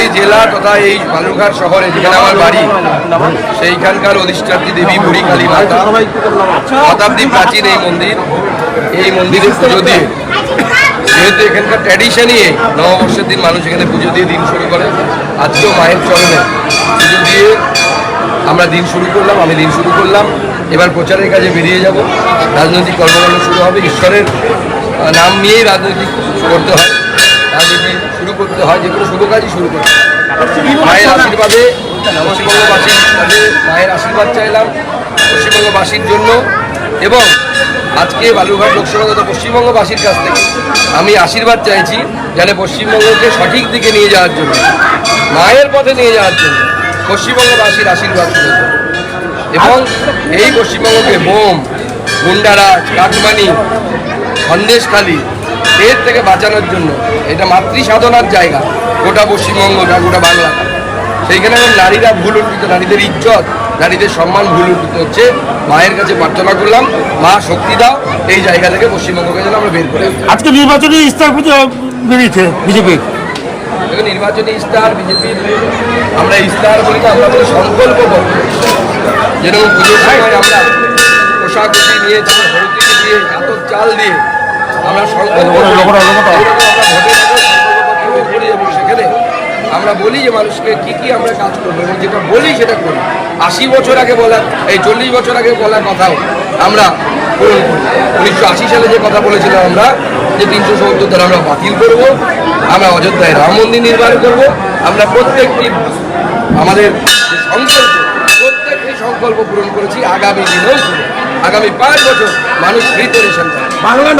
এই জেলা তথা এই বালুরঘাট শহরে যেখানে আমার বাড়ি। সেইখানকার অধিষ্ঠাত্রী দেবী বুড়িকালী মাতা। শতাব্দী প্রাচীন এই মন্দির। এই মন্দিরে পুজো দিয়ে। যেহেতু এখানকার ট্র্যাডিশনই নববর্ষের দিন মানুষ এখানে পুজো দিয়ে দিন শুরু করে। আজকেও মায়ের চরণে পুজো দিয়ে আমরা দিন শুরু করলাম, আমি দিন শুরু করলাম। এবার প্রচারের কাজে বেরিয়ে যাব। রাজনৈতিক কর্মকাণ্ড শুরু হবে। ঈশ্বরের নাম নিয়েই রাজনৈতিক করতে হয়। রাজনীতি করতে হয়, যে কোনো শুভ কাজই শুরু করতে মায়ের আশীর্বাদে পশ্চিমবঙ্গবাসীর কাছে মায়ের আশীর্বাদ চাইলাম পশ্চিমবঙ্গবাসীর জন্য এবং আজকে বালুরঘাট লোকসভা তথা পশ্চিমবঙ্গবাসীর কাছ থেকে আমি আশীর্বাদ চাইছি যেন পশ্চিমবঙ্গকে সঠিক দিকে নিয়ে যাওয়ার জন্য, মায়ের পথে নিয়ে যাওয়ার জন্য পশ্চিমবঙ্গবাসীর আশীর্বাদ এবং এই পশ্চিমবঙ্গকে বোম, গুন্ডারাজ, কাটমানি, সন্দেশখালী এর থেকে বাঁচানোর জন্য। এটা মাতৃ সাধনার জায়গা। গোটা পশ্চিমবঙ্গটা গোটা বাংলা সেইখানে নারীরা ভুল উন্নীত নারীদের ইজ্জত নারীদের সম্মান ভুল উন্নীত হচ্ছে। মায়ের কাছে প্রার্থনা করলাম মা শক্তি দাও এই জায়গা থেকে পশ্চিমবঙ্গকে যেন আমরা বের করে আজকে নির্বাচনী ইস্তার বেরিয়েছে বিজেপি নির্বাচনী ইস্তার বিজেপির আমরা ইস্তার বলি না আমরা বলি সংকল্প যেরকম পুজোর সময় আমরা পোশাক নিয়ে ছেলে হলুদিকে দিয়ে এত চাল দিয়ে আমরা সেখানে বলি যে মানুষকে কি কি আমরা কাজ করব এবং যেটা বলি সেটা করি। আশি বছর আগে বলা এই চল্লিশ বছর আগে বলা কথাও আমরা পূরণ করি উনিশশো আশি সালে যে কথা বলেছিলাম আমরা যে তিনশো সত্তর ধারা আমরা বাতিল করব আমরা অযোধ্যায় রাম মন্দির নির্মাণ করব আমরা প্রত্যেকটি আমাদের যে সংকল্প প্রত্যেকটি সংকল্প পূরণ করেছি আগামী দিনেও আগামী পাঁচ বছর মানুষ ফ্রিতে রেশন বাংলা